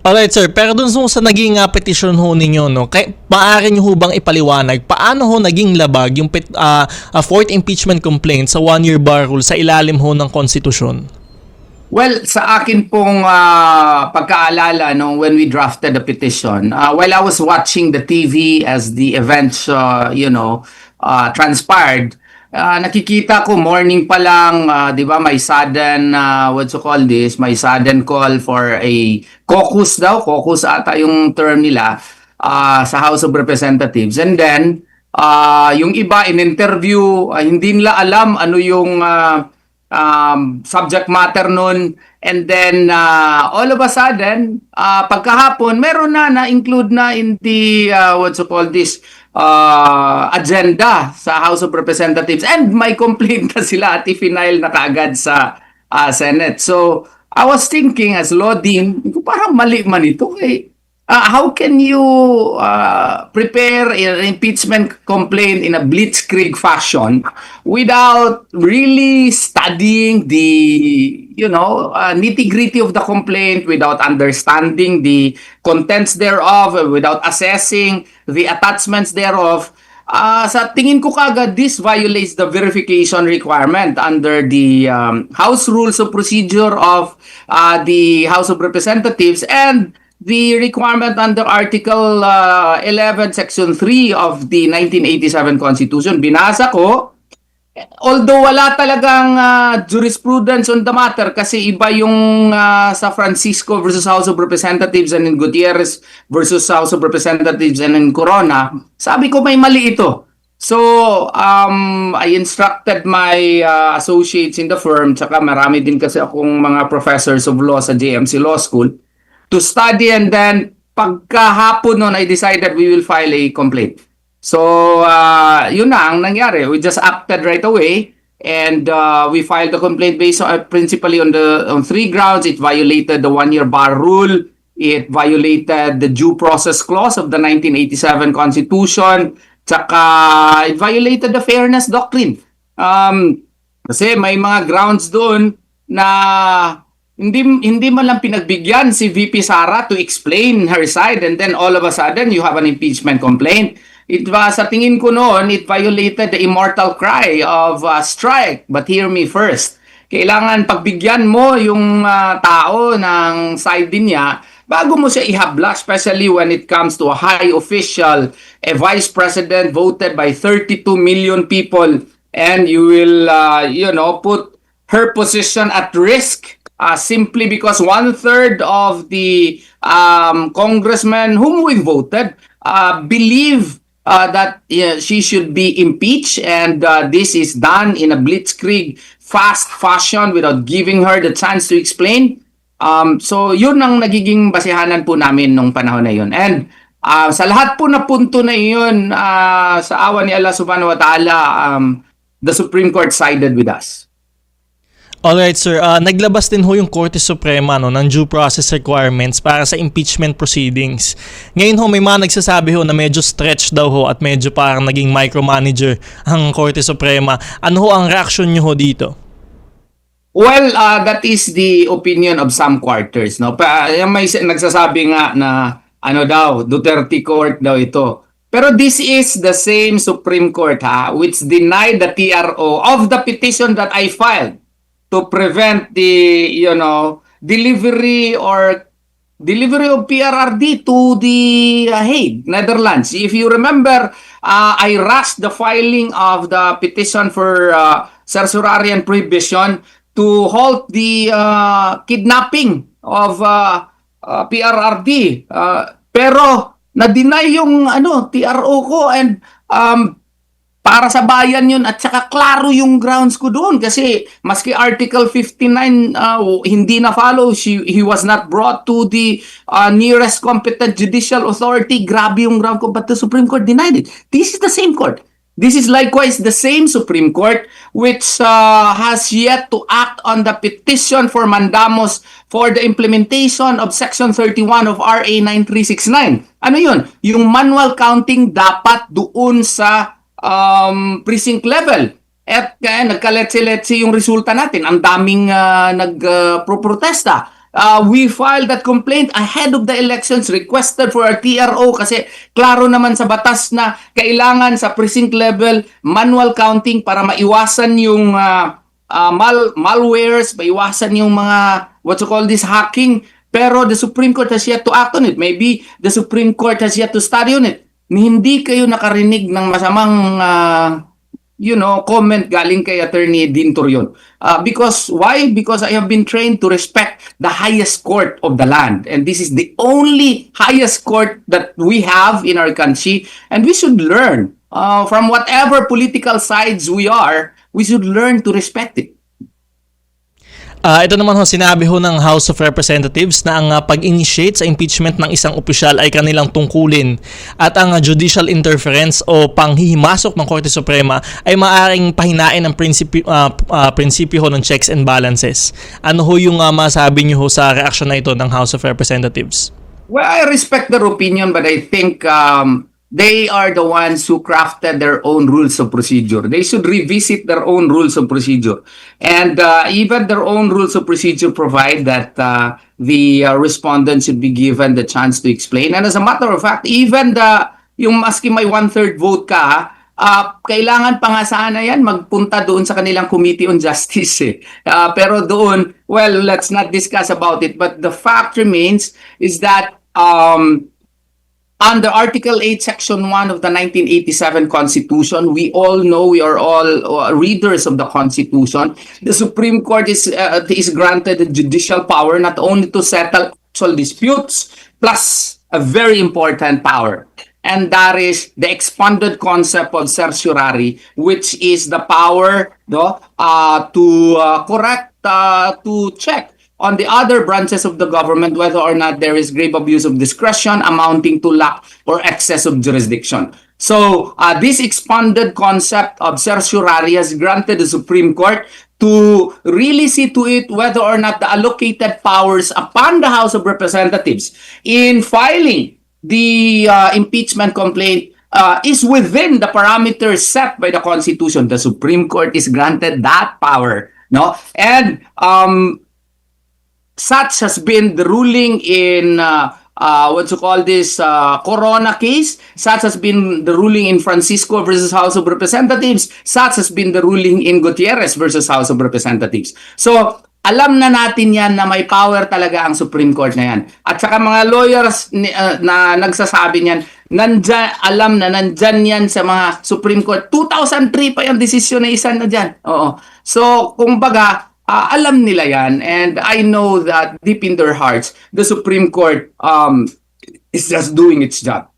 Alright sir, pero dun sa naging uh, petition ho ninyo, no, kay, maaari nyo ho bang ipaliwanag paano ho naging labag yung pet, ah, ah, fourth impeachment complaint sa one-year bar rule sa ilalim ho ng konstitusyon? Well, sa akin pong ah, pagkaalala no, when we drafted the petition, ah, while I was watching the TV as the events, ah, you know, ah, transpired, ah, nakikita ko morning pa lang, ah, di ba, may sudden, ah, what you call this, may sudden call for a caucus daw, caucus ata yung term nila, ah, sa House of Representatives. And then, ah, yung iba in interview, ah, hindi nila alam ano yung ah, um, subject matter nun. And then, uh, all of a sudden, uh, pagkahapon, meron na na-include na in the, uh, what's you call this, uh, agenda sa House of Representatives. And may complaint na sila at i-final na kaagad sa uh, Senate. So, I was thinking as law dean, parang mali man ito. Eh. Uh, how can you uh, prepare an impeachment complaint in a blitzkrieg fashion without really studying the you know uh, nitty gritty of the complaint without understanding the contents thereof without assessing the attachments thereof? Uh, sa tingin ko kagad this violates the verification requirement under the um, House Rules of Procedure of uh, the House of Representatives and the requirement under Article uh, 11, Section 3 of the 1987 Constitution. Binasa ko, although wala talagang uh, jurisprudence on the matter kasi iba yung uh, sa Francisco versus House of Representatives and in Gutierrez versus House of Representatives and in Corona, sabi ko may mali ito. So, um, I instructed my uh, associates in the firm, tsaka marami din kasi akong mga professors of law sa JMC Law School, to study and then pagkahapon noon I decided we will file a complaint. So, uh, yun na ang nangyari. We just acted right away and uh, we filed the complaint based on, uh, principally on the on three grounds. It violated the one-year bar rule. It violated the due process clause of the 1987 Constitution. Tsaka it violated the fairness doctrine. Um, kasi may mga grounds doon na hindi hindi man lang pinagbigyan si VP Sara to explain her side and then all of a sudden you have an impeachment complaint. It was sa tingin ko noon it violated the immortal cry of uh, strike but hear me first. Kailangan pagbigyan mo yung uh, tao ng side din niya bago mo siya ihabla especially when it comes to a high official, a vice president voted by 32 million people and you will uh, you know put her position at risk uh, simply because one third of the um, congressmen whom we voted uh, believe uh, that uh, she should be impeached, and uh, this is done in a blitzkrieg, fast fashion without giving her the chance to explain. Um, so yun ang nagiging basihanan po namin nung panahon na yun. And uh, sa lahat po na punto na yun, uh, sa awa ni Allah subhanahu wa ta'ala, um, the Supreme Court sided with us. Alright sir, uh, naglabas din ho yung Korte Suprema no, ng due process requirements para sa impeachment proceedings. Ngayon ho may mga nagsasabi ho na medyo stretch daw ho at medyo parang naging micromanager ang Korte Suprema. Ano ho ang reaction nyo ho dito? Well, uh, that is the opinion of some quarters. No? Pa, yung may nagsasabi nga na ano daw, Duterte Court daw ito. Pero this is the same Supreme Court ha, which denied the TRO of the petition that I filed to prevent the you know delivery or delivery of PRRD to the uh, Hague, Netherlands. If you remember, uh, I rushed the filing of the petition for uh, certiorari prohibition to halt the uh, kidnapping of uh, uh, PRRD. Uh, pero na-deny yung ano TRO ko and um, para sa bayan yun at saka klaro yung grounds ko doon. Kasi maski Article 59 uh, hindi na follow she, he was not brought to the uh, nearest competent judicial authority. Grabe yung ground ko but the Supreme Court denied it. This is the same court. This is likewise the same Supreme Court which uh, has yet to act on the petition for mandamus for the implementation of Section 31 of RA 9369 ano yun? Yung manual counting dapat doon sa um, precinct level. At kaya nagka-letsi-letsi yung resulta natin. Ang daming uh, nag-protesta. uh, we filed that complaint ahead of the elections, requested for our TRO kasi klaro naman sa batas na kailangan sa precinct level manual counting para maiwasan yung uh, uh, mal malwares, maiwasan yung mga what you call this hacking. Pero the Supreme Court has yet to act on it. Maybe the Supreme Court has yet to study on it. Hindi kayo nakarinig ng masamang uh, you know, comment galing kay Attorney Dean Torion. Uh, because, why? Because I have been trained to respect the highest court of the land. And this is the only highest court that we have in our country. And we should learn uh, from whatever political sides we are, we should learn to respect it. Ah, ito naman ho, sinabi ho ng House of Representatives na ang ah, pag-initiate sa impeachment ng isang opisyal ay kanilang tungkulin at ang ah, judicial interference o panghihimasok ng Korte Suprema ay maaaring pahinain ang prinsipyo, ah, ah, prinsipyo ho ng checks and balances. Ano ho yung uh, masabi niyo ho sa reaksyon na ito ng House of Representatives? Well, I respect their opinion, but I think um, they are the ones who crafted their own rules of procedure. They should revisit their own rules of procedure. And uh, even their own rules of procedure provide that uh, the uh, respondent should be given the chance to explain. And as a matter of fact, even the yung maski may one-third vote ka, ah, kailangan pa nga sana yan magpunta doon sa kanilang Committee on Justice. Eh. Ah, pero doon, well, let's not discuss about it. But the fact remains is that um, under Article 8, Section 1 of the 1987 Constitution, we all know, we are all uh, readers of the Constitution. The Supreme Court is, uh, is granted judicial power not only to settle actual disputes, plus a very important power. And that is the expanded concept of certiorari, which is the power no, uh, to uh, correct, uh, to check on the other branches of the government whether or not there is grave abuse of discretion amounting to lack or excess of jurisdiction. So, uh, this expanded concept of certiorari has granted the Supreme Court to really see to it whether or not the allocated powers upon the House of Representatives in filing the uh, impeachment complaint uh, is within the parameters set by the Constitution. The Supreme Court is granted that power, no? And um, such has been the ruling in uh, uh, what you call this uh, Corona case. Such has been the ruling in Francisco versus House of Representatives. Such has been the ruling in Gutierrez versus House of Representatives. So, alam na natin yan na may power talaga ang Supreme Court na yan. At saka mga lawyers ni- uh, na nagsasabi niyan, nandyan, alam na nandyan yan sa mga Supreme Court. 2003 pa yung desisyon na isa na dyan. Oo. So, kumbaga, Ah, alam nila yan and I know that deep in their hearts the Supreme Court um is just doing its job.